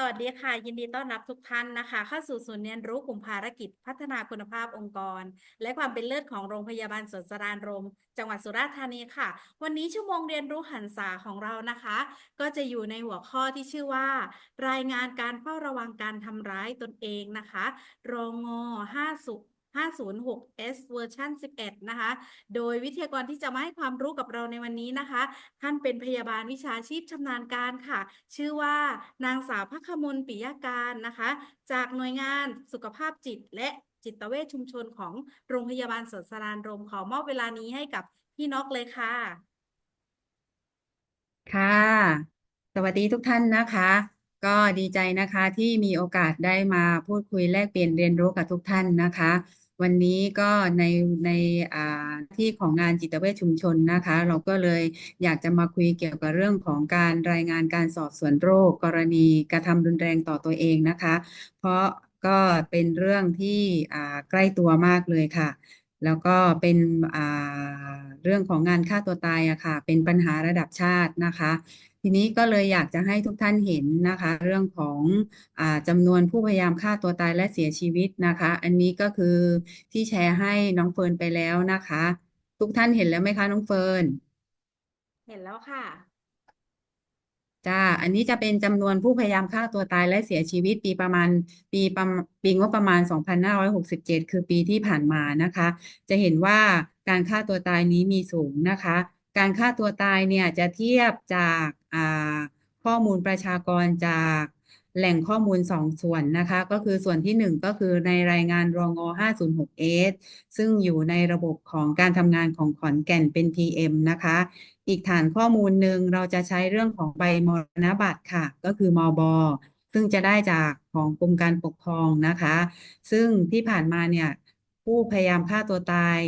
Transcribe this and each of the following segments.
สวัสดีค่ะ ยินดีต้อนรับทุกท่านนะคะ เข้าสู่ศูนย์เรียนรู้กลุ่มภารกิจ พัฒนาคุณภาพองค์กร และความเป็นเลิศของโรงพยาบาลสวนสรานรม จังหวัดสุราษฎร์ธานีค่ะ วันนี้ชั่วโมงเรียนรู้หันษาของเรานะคะ ก็จะอยู่ในหัวข้อที่ชื่อว่า รายงานการเฝ้าระวังการทำร้ายตนเองนะคะรงง5สุ 506S เวอร์ชัน11 นะคะ โดยวิทยากรที่จะมาให้ความรู้กับเราในวันนี้นะคะ ท่านเป็นพยาบาลวิชาชีพชำนาญการค่ะ ชื่อว่านางสาวพักมลปิยการนะคะ จากหน่วยงานสุขภาพจิตและจิตเวชชุมชนของโรงพยาบาลสวนสรานรมขอมอบเวลานี้ให้กับพี่นกเลยค่ะ ค่ะ สวัสดีทุกท่านนะคะ ก็ดีใจนะคะที่มีโอกาสได้มาพูดคุยแลกเปลี่ยนเรียนรู้กับทุกท่านนะคะ วันนี้ก็ในในที่ของงานจิตเวชชุมชนนะคะ เราก็เลยอยากจะมาคุยเกี่ยวกับเรื่องของการรายงานการสอบสวนโรค กรณีกระทำรุนแรงต่อตัวเองนะคะ เพราะก็เป็นเรื่องที่ใกล้ตัวมากเลยค่ะ แล้วก็เป็นเรื่องของงานฆ่าตัวตายอะค่ะ เป็นปัญหาระดับชาตินะคะทีนี้ก็เลยอยากจะให้ทุกท่านเห็นนะคะ เรื่องของอาจำนวนผู้พยายามฆ่าตัวตายและเสียชีวิตนะคะ อันนี้ก็คือที่แชร์ให้น้องเฟิร์นไปแล้วนะคะ ทุกท่านเห็นแล้วไหมคะน้องเฟิร์นเห็นแล้วค่ะจ้าอันนี้จะเป็นจำนวนผู้พยายามฆ่าตัวตายและเสียชีวิตปีประมาณปีประมาณปีงบประมาณ 2567 คือปีที่ผ่านมานะคะ จะเห็นว่าการฆ่าตัวตายนี้มีสูงนะคะ การฆ่าตัวตายเนี่ยจะเทียบจากอ่า ข้อมูลประชากรจากแหล่งข้อมูลสองส่วนนะคะ ก็คือส่วนที่หนึ่งก็คือในรายงานรอง 506S ซึ่งอยู่ในระบบของการทำงานของขอนแก่นเป็น PM นะคะ อีกฐานข้อมูลหนึ่งเราจะใช้เรื่องของใบมรณบัตรค่ะ ก็คือมบซึ่งจะได้จากของกรมการปกครองนะคะ ซึ่งที่ผ่านมาเนี่ยผู้พยายามฆ่าตัวตาย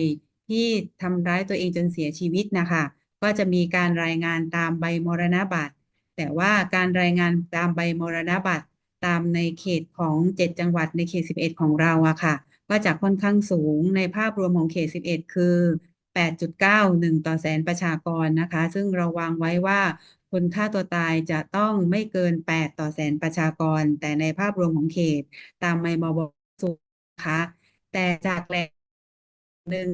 ที่ทำร้ายตัวเองจนเสียชีวิตนะคะ ก็จะมีการรายงานตามใบมรณบัตร แต่ว่าการรายงานตามใบมรณบัตร ตามในเขตของ 7 จังหวัดในเขต 11 ของเราอะค่ะ ก็จะค่อนข้างสูงในภาพรวมของเขต 11 คือ 8.91 ต่อแสนประชากรนะคะ ซึ่งเราวางไว้ว่าคนฆ่าตัวตายจะต้องไม่เกิน 8 ต่อแสนประชากร แต่ในภาพรวมของเขต ตามไมมบสูงนะคะแต่จากแหล่งหนึ่ง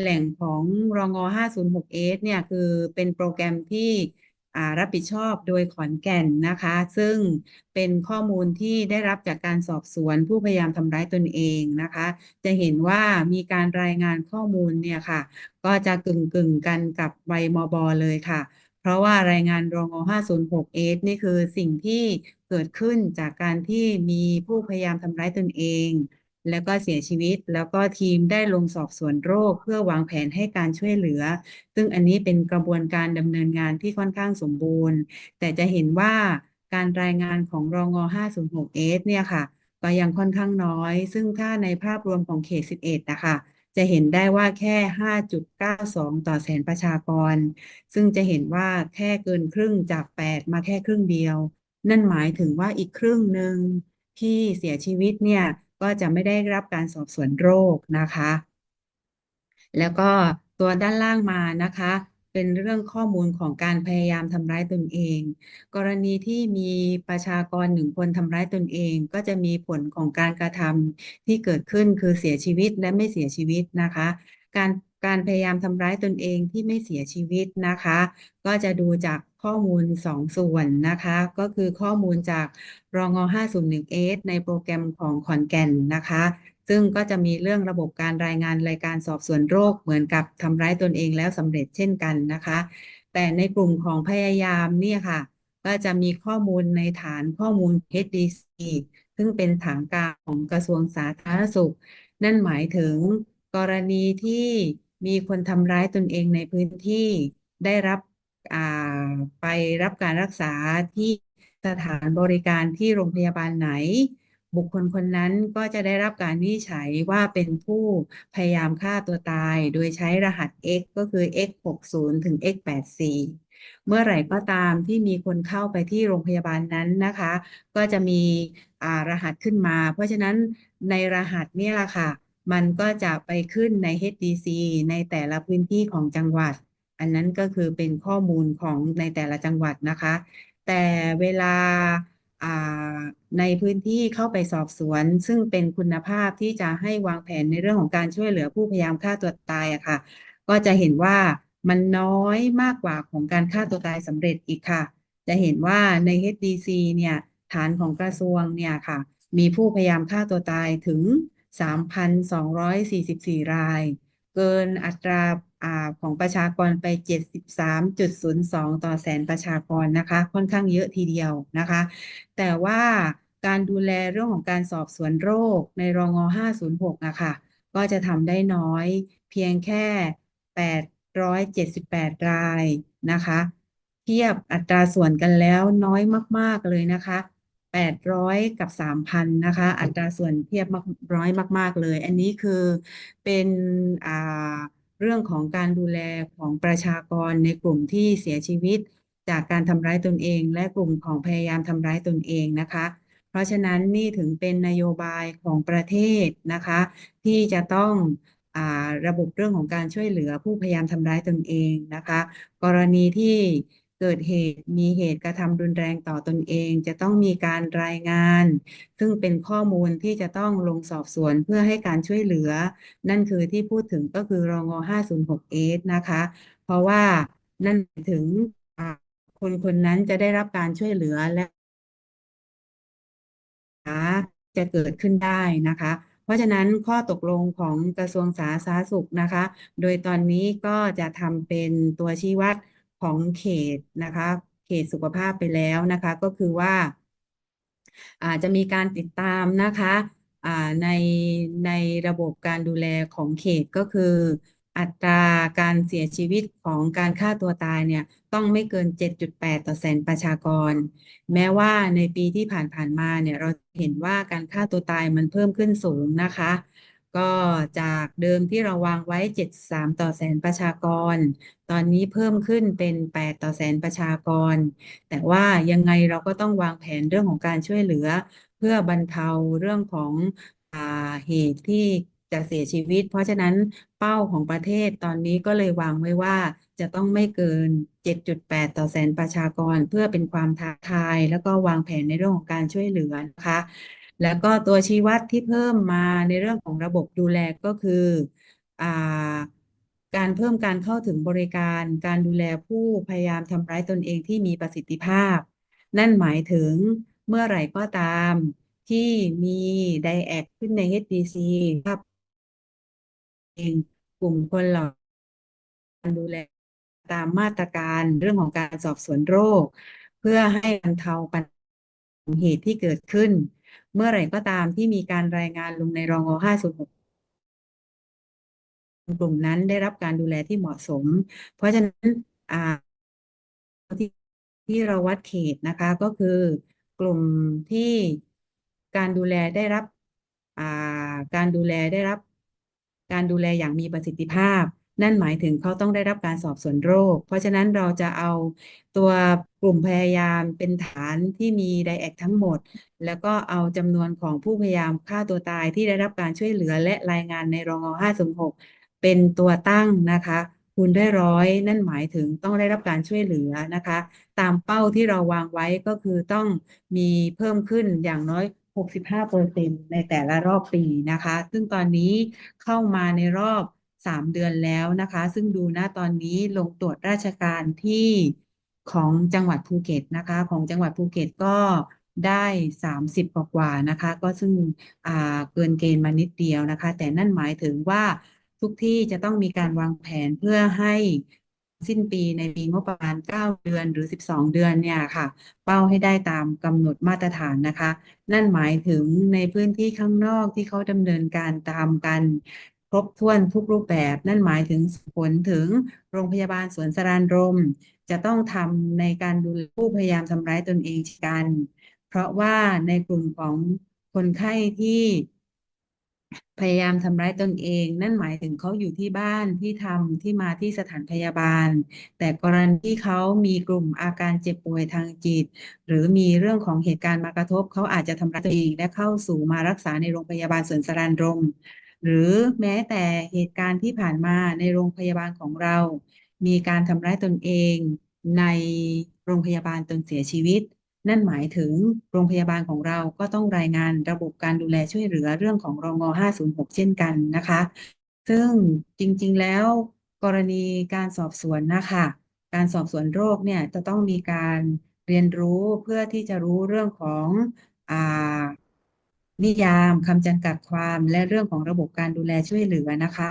แหล่งของรอง 506S เนี่ยคือเป็นโปรแกรมที่รับผิดชอบโดยขอนแก่นนะคะ ซึ่งเป็นข้อมูลที่ได้รับจากการสอบสวนผู้พยายามทำร้ายตนเองนะคะ จะเห็นว่ามีการรายงานข้อมูลเนี่ยค่ะ ก็จะกึ่งกึ่งกันกับใบมบเลยค่ะ เพราะว่ารายงานรอง 506S นี่คือสิ่งที่เกิดขึ้นจากการที่มีผู้พยายามทำร้ายตนเอง แล้วก็เสียชีวิต แล้วก็ทีมได้ลงสอบสวนโรค เพื่อวางแผนให้การช่วยเหลือ ซึ่งอันนี้เป็นกระบวนการดำเนินงานที่ค่อนข้างสมบูรณ์ แต่จะเห็นว่าการรายงานของรอง 506S เนี่ยค่ะ ก็ยังค่อนข้างน้อย ซึ่งถ้าในภาพรวมของเขต 11 นะคะ จะเห็นได้ว่าแค่ 5.92 ต่อแสนประชากร ซึ่งจะเห็นว่าแค่เกินครึ่งจาก 8 มาแค่ครึ่งเดียว นั่นหมายถึงว่าอีกครึ่งหนึ่งที่เสียชีวิตเนี่ย ก็จะไม่ได้รับการสอบสวนโรคนะคะ แล้วก็ตัวด้านล่างมานะคะ เป็นเรื่องข้อมูลของการพยายามทำร้ายตนเอง กรณีที่มีประชากรหนึ่งคนทำร้ายตนเอง ก็จะมีผลของการกระทำที่เกิดขึ้นคือเสียชีวิตและไม่เสียชีวิตนะคะ การ การพยายามทำร้ายตนเองที่ไม่เสียชีวิตนะคะ ก็จะดูจากข้อมูล 2 ส่วนนะคะ ก็คือข้อมูลจากรอง 501S ในโปรแกรมของขอนแก่นนะคะ ซึ่งก็จะมีเรื่องระบบการรายงานรายการสอบสวนโรคเหมือนกับทำร้ายตนเองแล้วสำเร็จเช่นกันนะคะ แต่ในกลุ่มของพยายามเนี่ยค่ะ ก็จะมีข้อมูลในฐานข้อมูล HDC ซึ่งเป็นฐานกลางของกระทรวงสาธารณสุข นั่นหมายถึงกรณีที่ มีคนทำร้ายตนเองในพื้นที่ได้รับไปรับการรักษาที่สถานบริการที่โรงพยาบาลไหน บุคคลคนนั้นก็จะได้รับการวินิจฉัยว่าเป็นผู้พยายามฆ่าตัวตาย โดยใช้รหัส X ก็คือ X60 ถึง X84 เมื่อไหร่ก็ตามที่มีคนเข้าไปที่โรงพยาบาลนั้นนะคะ ก็จะมีรหัสขึ้นมา เพราะฉะนั้นในรหัสนี่แหละค่ะ มันก็จะไปขึ้นใน HDC ในแต่ละพื้นที่ของจังหวัด อันนั้นก็คือเป็นข้อมูลของในแต่ละจังหวัดนะคะ แต่เวลาอ่าในพื้นที่เข้าไปสอบสวน ซึ่งเป็นคุณภาพที่จะให้วางแผนในเรื่องของการช่วยเหลือผู้พยายามฆ่าตัวตายอะค่ะ ก็จะเห็นว่ามันน้อยมากกว่าของการฆ่าตัวตายสำเร็จอีกค่ะ จะเห็นว่าใน HDC เนี่ยฐานของกระทรวงเนี่ยค่ะ มีผู้พยายามฆ่าตัวตายถึง 3,244 ราย เกินอัตราของประชากรไป 73.02 ต่อแสนประชากรนะคะ ค่อนข้างเยอะทีเดียวนะคะ แต่ว่าการดูแลเรื่องของการสอบสวนโรคในรอง506นะคะก็จะทำได้น้อยเพียงแค่ 878 รายนะคะ เทียบอัตราส่วนกันแล้วน้อยมาก ๆ เลยนะคะ 800 กับ 3,000 นะคะ อัตราส่วนเทียบมากร้อยมาก ๆ เลย อันนี้คือเป็นอ่าเรื่องของการดูแลของประชากรในกลุ่มที่เสียชีวิต จากการทำร้ายตนเอง และกลุ่มของพยายามทำร้ายตนเองนะคะ เพราะฉะนั้นนี่ถึงเป็นนโยบายของประเทศนะคะ ที่จะต้องอ่าระบบเรื่องของการช่วยเหลือผู้พยายามทำร้ายตนเองนะคะ กรณีที่ เกิดเหตุมีเหตุกระทำรุนแรงต่อตนเอง จะต้องมีการรายงาน ซึ่งเป็นข้อมูลที่จะต้องลงสอบสวนเพื่อให้การช่วยเหลือ นั่นคือที่พูดถึงก็คือรอง506เอสนะคะ เพราะว่านั่นถึงคนคนนั้นจะได้รับการช่วยเหลือและจะเกิดขึ้นได้นะคะเพราะฉะนั้นข้อตกลงของกระทรวงสาธารณสุขนะคะ โดยตอนนี้ก็จะทำเป็นตัวชี้วัด ของเขตนะคะ เขตสุขภาพไปแล้วนะคะ ก็คือว่าอาจจะมีการติดตามนะคะอ่าในในระบบการดูแลของเขตก็คือ อัตราการเสียชีวิตของการฆ่าตัวตายเนี่ยต้องไม่เกิน 7.8 ต่อแสนประชากร แม้ว่าในปีที่ผ่านๆมาเนี่ยเราเห็นว่าการฆ่าตัวตายมันเพิ่มขึ้นสูงนะคะ ก็จากเดิมที่เราวางไว้ 73 ต่อแสนประชากร ตอนนี้เพิ่มขึ้นเป็น 8 ต่อแสนประชากร แต่ว่ายังไงเราก็ต้องวางแผนเรื่องของการช่วยเหลือ เพื่อบรรเทาเรื่องของอ่าเหตุที่จะเสียชีวิต เพราะฉะนั้นเป้าของประเทศตอนนี้ก็เลยวางไว้ว่าจะต้องไม่เกิน 7.8 ต่อแสนประชากร เพื่อเป็นความท้าทาย แล้วก็วางแผนในเรื่องของการช่วยเหลือนะคะ แล้วก็ตัวชี้วัดที่เพิ่มมาในเรื่องของระบบดูแลก็คืออการเพิ่มการเข้าถึงบริการ การดูแลผู้พยายามทำร้ายตนเองที่มีประสิทธิภาพ นั่นหมายถึงเมื่อไหร่ก็ตามที่มีไดแอกขึ้นใน HDC ภาพเองกลุ่มคนเหล่าการดูแลตามมาตรการเรื่องของการสอบสวนโรค เพื่อให้บรรเทาปัญหาเหตุที่เกิดขึ้น เมื่อไหร่ก็ตามที่มีการรายงานลงในรอง506 กลุ่มนั้นได้รับการดูแลที่เหมาะสม เพราะฉะนั้นที่ที่เราวัดเขตนะคะก็คือกลุ่มที่การดูแลได้รับการดูแลได้รับ การดูแลอย่างมีประสิทธิภาพ นั่นหมายถึงเขาต้องได้รับการสอบสวนโรค เพราะฉะนั้นเราจะเอาตัวกลุ่มพยายามเป็นฐานที่มีไดแอกทั้งหมด แล้วก็เอาจำนวนของผู้พยายามฆ่าตัวตายที่ได้รับการช่วยเหลือและรายงานในรอง506 เป็นตัวตั้งนะคะคูณด้วยร้อยนั่นหมายถึงต้องได้รับการช่วยเหลือนะคะ ตามเป้าที่เราวางไว้ก็คือต้องมีเพิ่มขึ้นอย่างน้อย 65เปอร์เซ็นต์ในแต่ละรอบปีนะคะ ซึ่งตอนนี้เข้ามาในรอบ 3 เดือนแล้วนะคะ ซึ่งดูนะตอนนี้ลงตรวจราชการที่ของจังหวัดภูเก็ตนะคะ ของจังหวัดภูเก็ตก็ได้30กว่านะคะ ก็ซึ่งอ่าเกินเกณฑ์มานิดเดียวนะคะ แต่นั่นหมายถึงว่าทุกที่จะต้องมีการวางแผนเพื่อให้สิ้นปีในปีงบประมาณ 9 เดือนหรือ 12 เดือนเนี่ยค่ะ เป้าให้ได้ตามกำหนดมาตรฐานนะคะ นั่นหมายถึงในพื้นที่ข้างนอกที่เขาดำเนินการตามกัน รบถ้วนทุกรูปแบบ นั่นหมายถึงผลถึงโรงพยาบาลสวนสรานรม จะต้องทำในการดูผู้พยายามทำร้ายตนเองกัน เพราะว่าในกลุ่มของคนไข้ที่พยายามทำร้ายตนเอง นั่นหมายถึงเขาอยู่ที่บ้านที่ทำที่มาที่สถานพยาบาล แต่กรณีที่เขามีกลุ่มอาการเจ็บป่วยทางจิต หรือมีเรื่องของเหตุการณ์มากระทบ เขาอาจจะทำร้ายตัวเองและเข้าสู่มารักษาในโรงพยาบาลสวนสรานรม หรือแม้แต่เหตุการณ์ที่ผ่านมาในโรงพยาบาลของเรา มีการทำร้ายตนเองในโรงพยาบาลจนเสียชีวิต นั่นหมายถึงโรงพยาบาลของเราก็ต้องรายงานระบบการดูแลช่วยเหลือเรื่องของรอง506 เช่นกันนะคะ ซึ่งจริงๆแล้ว กรณีการสอบสวนนะคะการสอบสวนโรคเนี่ยจะต้องมีการเรียนรู้เพื่อที่จะรู้เรื่องของอ่า นิยามคำจำกัดความและเรื่องของระบบการดูแลช่วยเหลือนะคะ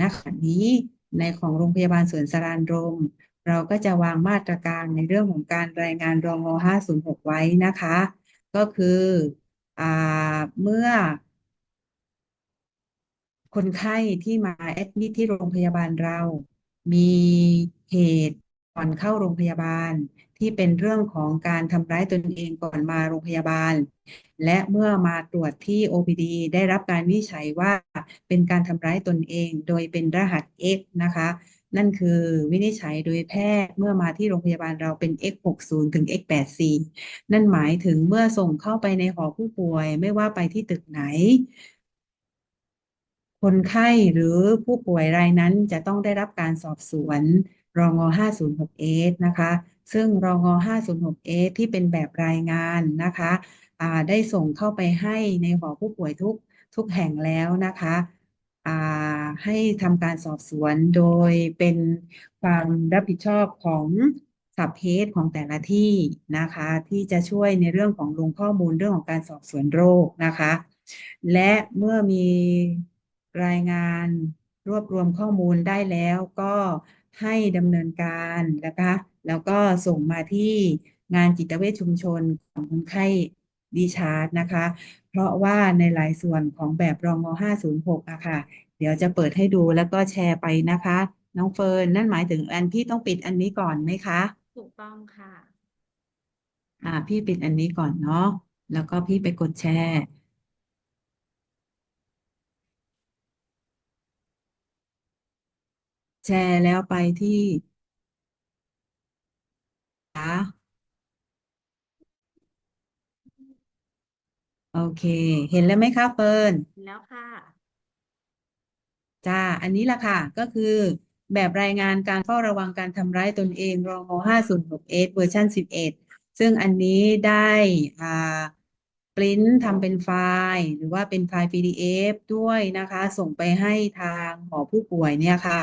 ณขณะนี้ในของโรงพยาบาลสวนสรานรม เราก็จะวางมาตรการในเรื่องของการรายงานรอง506 ไว้นะคะ ก็คืออเมื่อ คนไข้ที่มาแอดมิทที่โรงพยาบาลเรา มีเหตุก่อนเข้าโรงพยาบาล ที่เป็นเรื่องของการทำร้ายตนเองก่อนมาโรงพยาบาล และเมื่อมาตรวจที่ OPD ได้รับการวินิจฉัยว่าเป็นการทำร้ายตนเอง โดยเป็นรหัส X นะคะ นั่นคือวินิจฉัยโดยแพทย์เมื่อมาที่โรงพยาบาลเราเป็น X60 ถึง X84 นั่นหมายถึงเมื่อส่งเข้าไปในหอผู้ป่วย ไม่ว่าไปที่ตึกไหนคนไข้หรือผู้ป่วยรายนั้นจะต้องได้รับการสอบสวน รอง 506 s นะคะ ซึ่งรอง506 s ที่เป็นแบบรายงานนะคะได้ส่งเข้าไปให้ในหอผู้ป่วยทุกทุกแห่งแล้วนะคะให้ทำการสอบสวนโดยเป็นความรับผิดชอบของสับเฮดของแต่ละที่นะคะ ที่จะช่วยในเรื่องของลงข้อมูลเรื่องของการสอบสวนโรคนะคะ และเมื่อมีรายงานรวบรวมข้อมูลได้แล้วก็ให้ดำเนินการนะคะ แล้วก็ส่งมาที่งานจิตเวชชุมชนของคนไข้ดีชาร์ดนะคะ เพราะว่าในหลายส่วนของแบบรองง506อะค่ะ เดี๋ยวจะเปิดให้ดูแล้วก็แชร์ไปนะคะ น้องเฟิร์นนั่นหมายถึงอันพี่ต้องปิดอันนี้ก่อนไหมคะ ถูกต้องค่ะ อ่า พี่ปิดอันนี้ก่อนเนาะแล้วก็พี่ไปกดแชร์แชร์แล้วไปที่คะ โอเค เห็นแล้วไหมคะเฟิร์นแล้วค่ะ จ้า อันนี้แหละค่ะ ก็คือแบบรายงานการเฝ้าระวังการทำร้ายตนเองรอง506 s เวอร์ชัน11 ซึ่งอันนี้ได้อ่าปริ้นทำเป็นไฟล์ หรือว่าเป็นไฟล์ PDF ด้วยนะคะ ส่งไปให้ทางหอผู้ป่วยเนี่ยค่ะ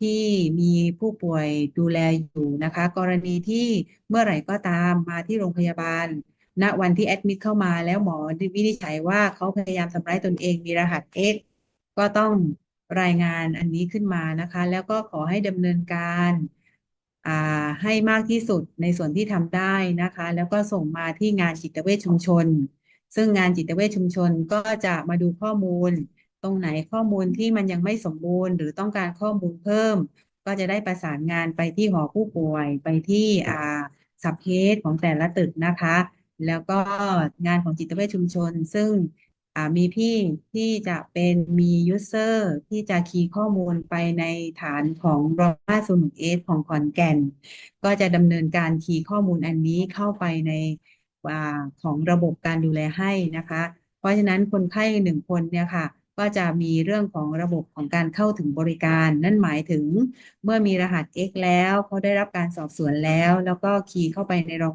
ที่มีผู้ป่วยดูแลอยู่นะคะ กรณีที่เมื่อไหร่ก็ตามมาที่โรงพยาบาล ณวันที่แอดมิดเข้ามาแล้วหมอวินิจฉัยว่าเขาพยายามทำร้ายตนเองมีรหัส X ก็ต้องรายงานอันนี้ขึ้นมานะคะ แล้วก็ขอให้ดำเนินการอ่าให้มากที่สุดในส่วนที่ทำได้นะคะ แล้วก็ส่งมาที่งานจิตเวชชุมชน ซึ่งงานจิตเวชชุมชนก็จะมาดูข้อมูล ตรงไหนข้อมูลที่มันยังไม่สมบูรณ์ หรือต้องการข้อมูลเพิ่ม ก็จะได้ประสานงานไปที่หอผู้ป่วยไปที่อ่าสับเฮดของแต่ละตึกนะคะ แล้วก็งานของจิตเวชชุมชน ซึ่งอ่ามีพี่ที่จะเป็นมียูเซอร์ที่จะคีย์ข้อมูลไปในฐานของรอ501 s ของขอนแก่น ก็จะดำเนินการคีย์ข้อมูลอันนี้เข้าไปในอ่าของระบบการดูแลให้นะคะ เพราะฉะนั้นคนไข้หนึ่งคนเนี่ยค่ะ ก็จะมีเรื่องของระบบของการเข้าถึงบริการ นั่นหมายถึงเมื่อมีรหัส X แล้วเขาได้รับการสอบสวนแล้ว แล้วก็คีย์เข้าไปในรอง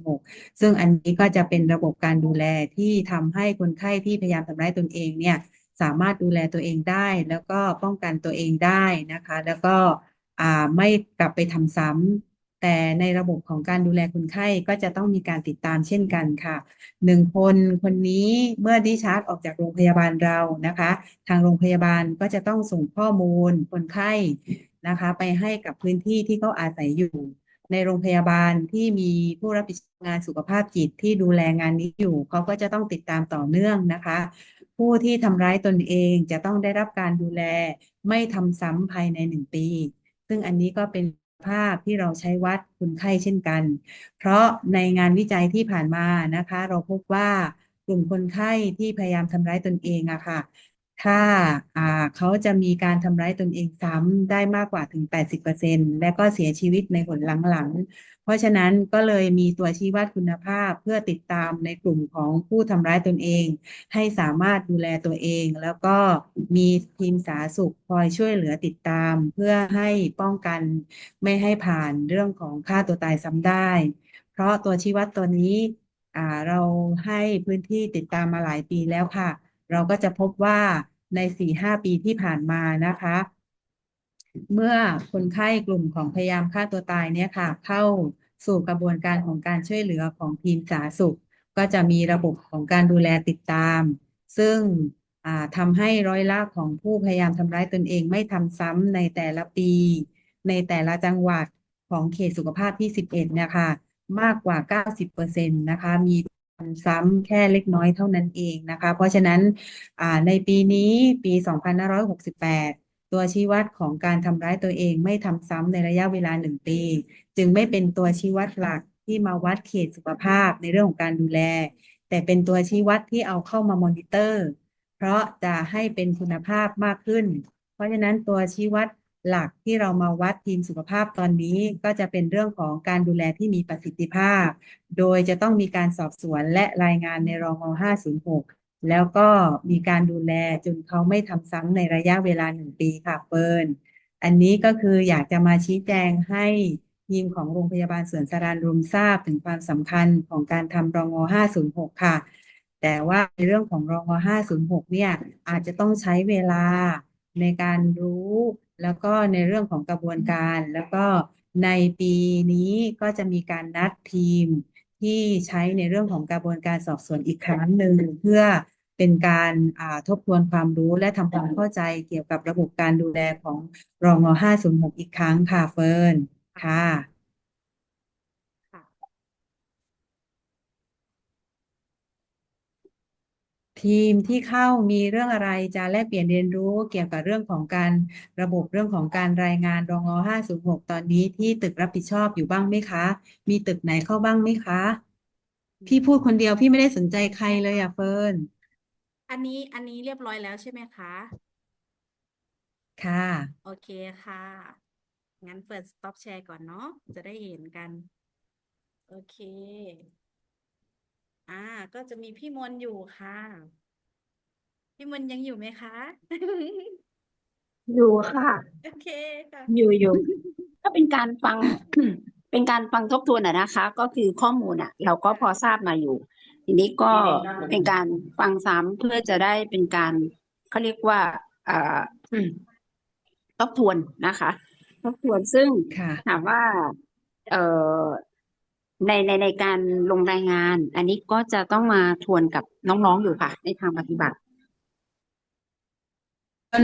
506 ซึ่งอันนี้ก็จะเป็นระบบการดูแลที่ทำให้คนไข้ที่พยายามทำร้ายตนเองเนี่ยสามารถดูแลตัวเองได้ แล้วก็ป้องกันตัวเองได้นะคะ แล้วก็ไม่กลับไปทำซ้ำ แต่ในระบบของการดูแลคนไข้ก็จะต้องมีการติดตามเช่นกันค่ะหนึ่งคนคนนี้เมื่อดิชาร์จออกจากโรงพยาบาลเรานะคะ ทางโรงพยาบาลก็จะต้องส่งข้อมูลคนไข้นะคะ ไปให้กับพื้นที่ที่เขาอาศัยอยู่ ในโรงพยาบาลที่มีผู้รับผิดชอบงานสุขภาพจิตที่ดูแลงานนี้อยู่เขาก็จะต้องติดตามต่อเนื่องนะคะ ผู้ที่ทำร้ายตนเองจะต้องได้รับการดูแลไม่ทำซ้ำภายในหนึ่งปี ซึ่งอันนี้ก็เป็น ภาพที่เราใช้วัดคนไข้เช่นกัน เพราะในงานวิจัยที่ผ่านมานะคะ เราพบว่ากลุ่มคนไข้ที่พยายามทำร้ายตนเองอะค่ะ ถ้าอ่าเขาจะมีการทำร้ายตนเองซ้ำได้มากกว่าถึง 80%และก็เสียชีวิตในหนหลังๆ เพราะฉะนั้นก็เลยมีตัวชี้วัดคุณภาพเพื่อติดตามในกลุ่มของผู้ทำร้ายตนเอง ให้สามารถดูแลตัวเอง แล้วก็มีทีมสาธารณสุขคอยช่วยเหลือติดตาม เพื่อให้ป้องกันไม่ให้ผ่านเรื่องของฆ่าตัวตายซ้ำได้ เพราะตัวชี้วัดตัวนี้อ่าเราให้พื้นที่ติดตามมาหลายปีแล้วค่ะ เราก็จะพบว่า ในสี่ห้าปีที่ผ่านมานะคะ เมื่อคนไข้กลุ่มของพยายามฆ่าตัวตายเนี่ยค่ะ เข้าสู่กระบวนการของการช่วยเหลือของทีมสาธารณสุข ก็จะมีระบบของการดูแลติดตาม ซึ่งอ่าทำให้ร้อยละของผู้พยายามทำร้ายตนเองไม่ทำซ้ำในแต่ละปี ในแต่ละจังหวัดของเขตสุขภาพที่ 11เนี่ยค่ะมากกว่า 90%นะคะ มีำซ้ำแค่เล็กน้อยเท่านั้นเองนะคะ เพราะฉะนั้นในปีนี้ปี 2568 ตัวชี้วัดของการทำร้ายตัวเองไม่ทำซ้ำในระยะเวลาหนึ่งปี จึงไม่เป็นตัวชี้วัดหลักที่มาวัดเขตสุขภาพในเรื่องของการดูแล แต่เป็นตัวชี้วัดที่เอาเข้ามามอนิเตอร์ เพราะจะให้เป็นคุณภาพมากขึ้น เพราะฉะนั้นตัวชี้วัด หลักที่เรามาวัดทีมสุขภาพตอนนี้ก็จะเป็นเรื่องของการดูแลที่มีประสิทธิภาพ โดยจะต้องมีการสอบสวนและรายงานในรอง506 แล้วก็มีการดูแลจนเขาไม่ทำซ้ำในระยะเวลาหนึ่งปีค่ะเฟิร์นอันนี้ก็คืออยากจะมาชี้แจงให้ทีมของโรงพยาบาลสวนสรานรมทราบถึงความสำคัญของการทำรอง506 ค่ะ แต่ว่าในเรื่องของรอง506 เนี่ยอาจจะต้องใช้เวลาในการรู้ แล้วก็ในเรื่องของกระบวนการแล้วก็ในปีนี้ก็จะมีการนัดทีมที่ใช้ในเรื่องของกระบวนการสอบสวนอีกครั้งหนึ่งเพื่อเป็นการทบทวนความรู้และทำความเข้าใจเกี่ยวกับระบบการดูแลของรอง506 อีกครั้งค่ะเฟิร์นค่ะ ทีมที่เข้ามีเรื่องอะไรจะแลกเปลี่ยนเรียนรู้เกี่ยวกับเรื่องของการระบบเรื่องของการรายงานรอง506 ตอนนี้ที่ตึกรับผิดชอบอยู่บ้างไหมคะ มีตึกไหนเข้าบ้างไหมคะ พี่พูดคนเดียวพี่ไม่ได้สนใจใครเลยอะเฟิร์นอันนี้อันนี้เรียบร้อยแล้วใช่ไหมคะ ค่ะ โอเคค่ะ งั้นเปิด stop share ก่อนเนาะจะได้เห็นกัน โอเค อ่า ก็จะมีพี่มนต์อยู่ค่ะ พี่มนต์ยังอยู่ไหมคะ อยู่ค่ะ โอเคค่ะ อยู่อยู่ก็เป็นการฟัง เป็นการฟังทบทวนอะนะคะ ก็คือข้อมูลอะเราก็พอทราบมาอยู่ ทีนี้ก็เป็นการฟังซ้ำเพื่อจะได้เป็นการเขาเรียกว่าเอ่อทบทวนนะคะ ทบทวนซึ่งค่ะถามว่า เอ่อ ในในในการลงรายงาน อันนี้ก็จะต้องมาทวนกับน้องๆอยู่ค่ะ ในทางปฏิบัติ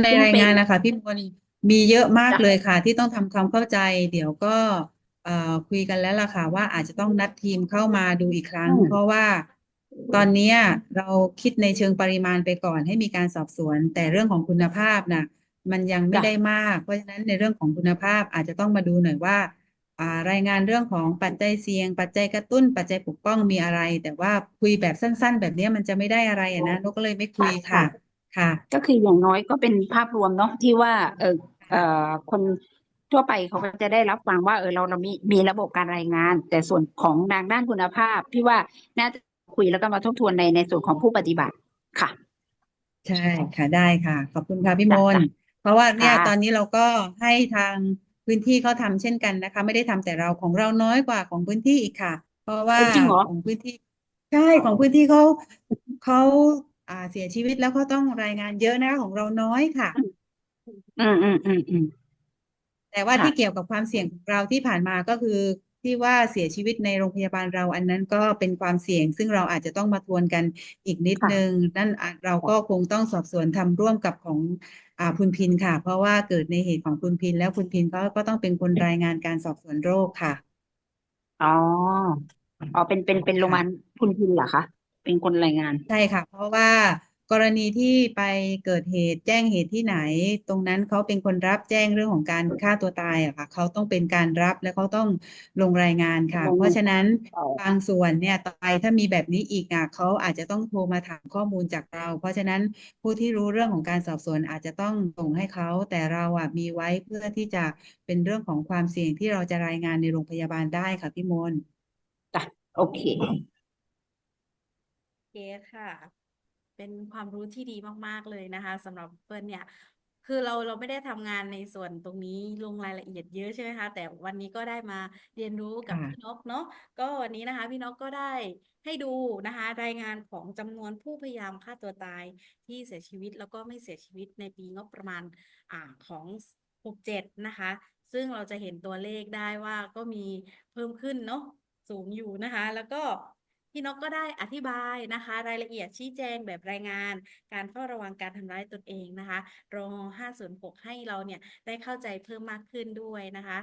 ในรายงานนะคะพี่มนต์มีเยอะมากเลยค่ะ ที่ต้องทำความเข้าใจ เดี๋ยวก็เอ่อคุยกันแล้วล่ะค่ะ ว่าอาจจะต้องนัดทีมเข้ามาดูอีกครั้งอืมเพราะว่าตอนเนี้ยเราคิดในเชิงปริมาณไปก่อนให้มีการสอบสวน แต่เรื่องของคุณภาพน่ะ มันยังไม่จ้ะได้มาก เพราะฉะนั้นในเรื่องของคุณภาพอาจจะต้องมาดูหน่อยว่าอ่า รายงานเรื่องของปัจจัยเสี่ยง ปัจจัยกระตุ้น ปัจจัยปกป้องมีอะไร แต่ว่าคุยแบบสั้น ๆ แบบเนี้ยมันจะไม่ได้อะไรอะนะนกก็เลยไม่คุยค่ะ ค่ะ ก็คืออย่างน้อยก็เป็นภาพรวมเนาะที่ว่าเออเอ่อคนทั่วไปเขาก็จะได้รับฟังว่าเออเราเรามีมีระบบการรายงาน แต่ส่วนของทางด้านคุณภาพพี่ว่าน่าจะคุยแล้วก็มาทบทวนในในส่วนของผู้ปฏิบัติค่ะ ใช่ค่ะได้ค่ะ ขอบคุณค่ะพี่มจ้ะนต์เพราะว่าเนี่ยค่ะตอนนี้เราก็ให้ทาง พื้นที่เขาทำเช่นกันนะคะ ไม่ได้ทำแต่เราของเราน้อยกว่าของพื้นที่อีกค่ะ เพราะว่าเออจริงเหรอของพื้นที่ใช่ของพื้นที่เขาเขาอ่าเสียชีวิตแล้วเขาต้องรายงานเยอะนะของเราน้อยค่ะ อืมอืมอืมอืมแต่ว่าค่ะ ที่เกี่ยวกับความเสี่ยงของเราที่ผ่านมาก็คือ ที่ว่าเสียชีวิตในโรงพยาบาลเราอันนั้นก็เป็นความเสี่ยง ซึ่งเราอาจจะต้องมาทวนกันอีกนิดค่ะนึง นั่นอาจเราก็คงต้องสอบสวนทำร่วมกับของอ่าคุณพินค่ะ เพราะว่าเกิดในเหตุของคุณพินแล้วคุณพินก็ก็ต้องเป็นคนรายงานการสอบสวนโรคค่ะอ๋ออ๋อเป็นเป็นเป็นโรงพยาบาลคุณพินเหรอคะเป็นคนรายงานใช่ค่ะ เพราะว่า กรณีที่ไปเกิดเหตุแจ้งเหตุที่ไหน ตรงนั้นเขาเป็นคนรับแจ้งเรื่องของการฆ่าตัวตายอะค่ะเขาต้องเป็นการรับและเขาต้องลงรายงานค่ะลงเพราะฉะนั้นอ๋อบางส่วนเนี่ยต่อไปถ้ามีแบบนี้อีกอะเขาอาจจะต้องโทรมาถามข้อมูลจากเรา เพราะฉะนั้นผู้ที่รู้เรื่องของการสอบสวนอาจจะต้องส่งให้เขาแต่เราอะมีไว้เพื่อที่จะเป็นเรื่องของความเสี่ยงที่เราจะรายงานในโรงพยาบาลได้ค่ะพี่มนต์จ้ะโอเคโอเคค่ะ เป็นความรู้ที่ดีมากๆเลยนะคะสำหรับเปิ้ลเนี่ย คือเราเราไม่ได้ทำงานในส่วนตรงนี้ลงรายละเอียดเยอะใช่ไหมคะ แต่วันนี้ก็ได้มาเรียนรู้กับค่ะพี่นกเนาะก็วันนี้นะคะ พี่นกก็ได้ให้ดูนะคะ รายงานของจำนวนผู้พยายามฆ่าตัวตายที่เสียชีวิตแล้วก็ไม่เสียชีวิตในปีงบประมาณอ่าของหกเจ็ดนะคะ ซึ่งเราจะเห็นตัวเลขได้ว่าก็มีเพิ่มขึ้นเนาะสูงอยู่นะคะ แล้วก็ พี่นกก็ได้อธิบายนะคะ รายละเอียดชี้แจงแบบรายงาน การเฝ้าระวังการทำร้ายตนเองนะคะรอ506 ให้เราเนี่ยได้เข้าใจเพิ่มมากขึ้นด้วยนะคะ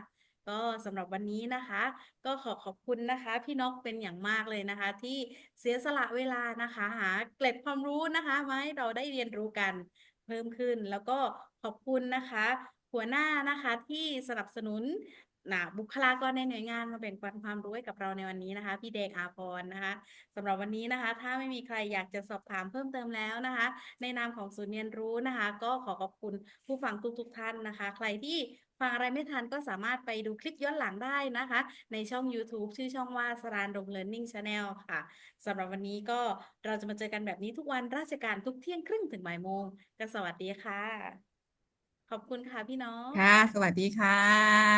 ก็สำหรับวันนี้นะคะ ก็ขอขอบคุณนะคะ พี่นกเป็นอย่างมากเลยนะคะ ที่เสียสละเวลานะคะ หาเกล็ดความรู้นะคะมาให้เราได้เรียนรู้กันเพิ่มขึ้น แล้วก็ขอบคุณนะคะ หัวหน้านะคะที่สนับสนุน นะบุคลากรในหน่วยงานมาแบ่งปันความรู้ให้กับเราในวันนี้นะคะ พี่เดกอาพรนะคะสำหรับวันนี้นะคะ ถ้าไม่มีใครอยากจะสอบถามเพิ่มเติมแล้วนะคะ ในนามของศูนย์เรียนรู้นะคะ ก็ขอขอบคุณผู้ฟังทุกๆท่านนะคะ ใครที่ฟังอะไรไม่ทันก็สามารถไปดูคลิปย้อนหลังได้นะคะ ในช่อง YouTube ชื่อช่องว่าสรานดง Learning Channel ค่ะสำหรับวันนี้ก็เราจะมาเจอกันแบบนี้ทุกวันราชการทุกเที่ยงครึ่งถึงบ่ายโมงก็สวัสดีค่ะ ขอบคุณค่ะพี่น้อง ค่ะ สวัสดีค่ะ